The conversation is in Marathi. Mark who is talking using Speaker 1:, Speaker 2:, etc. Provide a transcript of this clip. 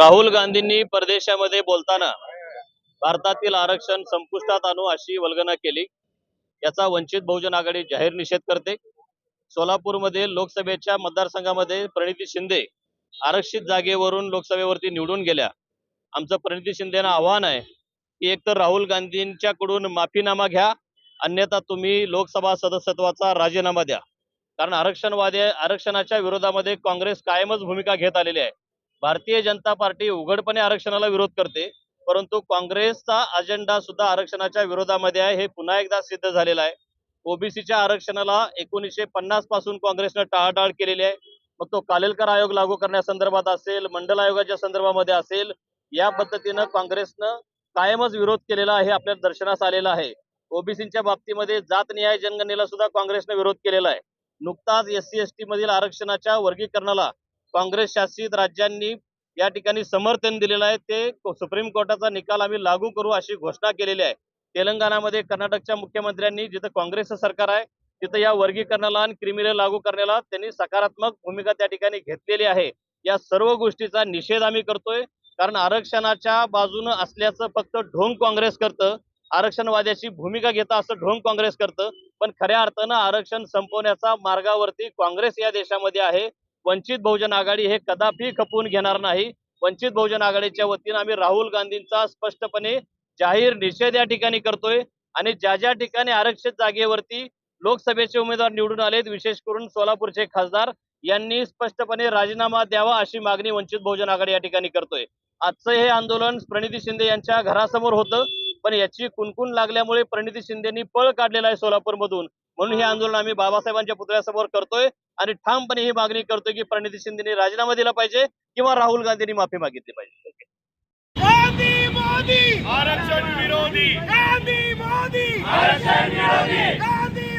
Speaker 1: राहुल गांधींनी परदेशामध्ये बोलताना भारतातील आरक्षण संपुष्टात आणू अशी वल्गना केली. याचा वंचित बहुजन आघाडी जाहीर निषेध करते. सोलापूरमध्ये लोकसभेच्या मतदारसंघामध्ये प्रणिती शिंदे आरक्षित जागेवरून लोकसभेवरती निवडून गेल्या. आमचं प्रणिती शिंदेना आव्हान आहे की एकतर राहुल गांधींच्याकडून माफीनामा घ्या अन्यथा तुम्ही लोकसभा सदस्यत्वाचा राजीनामा द्या. कारण आरक्षणवादी आरक्षणाच्या विरोधामध्ये काँग्रेस कायमच भूमिका घेत आलेली आहे. भारतीय जनता पार्टी उघडपणे आरक्षणाला विरोध करते परंतु काँग्रेसचा अजेंडा सुद्धा आरक्षणाच्या विरोधामध्ये आहे. हे पुन्हा एकदा सिद्ध झालेलं आहे. ओबीसीच्या आरक्षणाला एकोणीसशे पन्नासपासून काँग्रेसनं टाळाटाळ केलेली आहे. मग तो कालेलकर आयोग लागू करण्यासंदर्भात असेल मंडल आयोगाच्या संदर्भामध्ये असेल या पद्धतीनं काँग्रेसनं कायमच विरोध केलेला आहे आपल्या दर्शनास आलेला आहे. ओबीसीच्या बाबतीमध्ये जात न्याय जनगणनेला सुद्धा काँग्रेसनं विरोध केलेला आहे. नुकताच एस सी एस टी मधील आरक्षणाच्या वर्गीकरणाला काँग्रेस शासित राज्यांनी या ठिकाणी समर्थन दिलेलं आहे. ते सुप्रीम कोर्टाचा निकाल आम्ही लागू करू अशी घोषणा केलेली आहे. तेलंगणामध्ये कर्नाटकच्या मुख्यमंत्र्यांनी जिथं काँग्रेसचं सरकार आहे तिथं या वर्गीकरणाला आणि क्रिमिनल लागू करण्याला त्यांनी सकारात्मक भूमिका त्या ठिकाणी घेतलेली आहे. या सर्व गोष्टीचा निषेध आम्ही करतोय. कारण आरक्षणाच्या बाजूनं असल्याचं फक्त ढोंग काँग्रेस करतं. आरक्षणवाद्याची भूमिका घेता असं ढोंग काँग्रेस करतं. पण खऱ्या अर्थानं आरक्षण संपवण्याचा मार्गावरती काँग्रेस या देशामध्ये आहे. वंचित बहुजन आघाडी हे कदापि खपवून घेणार नाही. वंचित बहुजन आघाडीच्या वतीनं आम्ही राहुल गांधींचा स्पष्टपणे जाहीर निषेध या ठिकाणी करतोय आणि ज्या ज्या ठिकाणी आरक्षित जागेवरती लोकसभेचे उमेदवार निवडून आलेत विशेष करून सोलापूरचे खासदार यांनी स्पष्टपणे राजीनामा द्यावा अशी मागणी वंचित बहुजन आघाडी या ठिकाणी करतोय. आजचं हे आंदोलन प्रणिती शिंदे यांच्या घरासमोर होतं पण याची कुणकुण लागल्यामुळे प्रणिती शिंदेनी पळ काढलेला आहे सोलापूरमधून. म्हणून हे आंदोलन आम्ही बाबासाहेबांच्या पुतळ्यासमोर करतोय. आणि ठामपणे ही मागणी करतोय की प्रणिती शिंदेनी राजीनामा दिला पाहिजे किंवा राहुल गांधींनी माफी मागितली पाहिजे. ओके.
Speaker 2: गांधी मोदी!
Speaker 3: आरक्षण विरोधी!
Speaker 2: गांधी मोदी!
Speaker 3: आरक्षण विरोधी!
Speaker 2: गांधी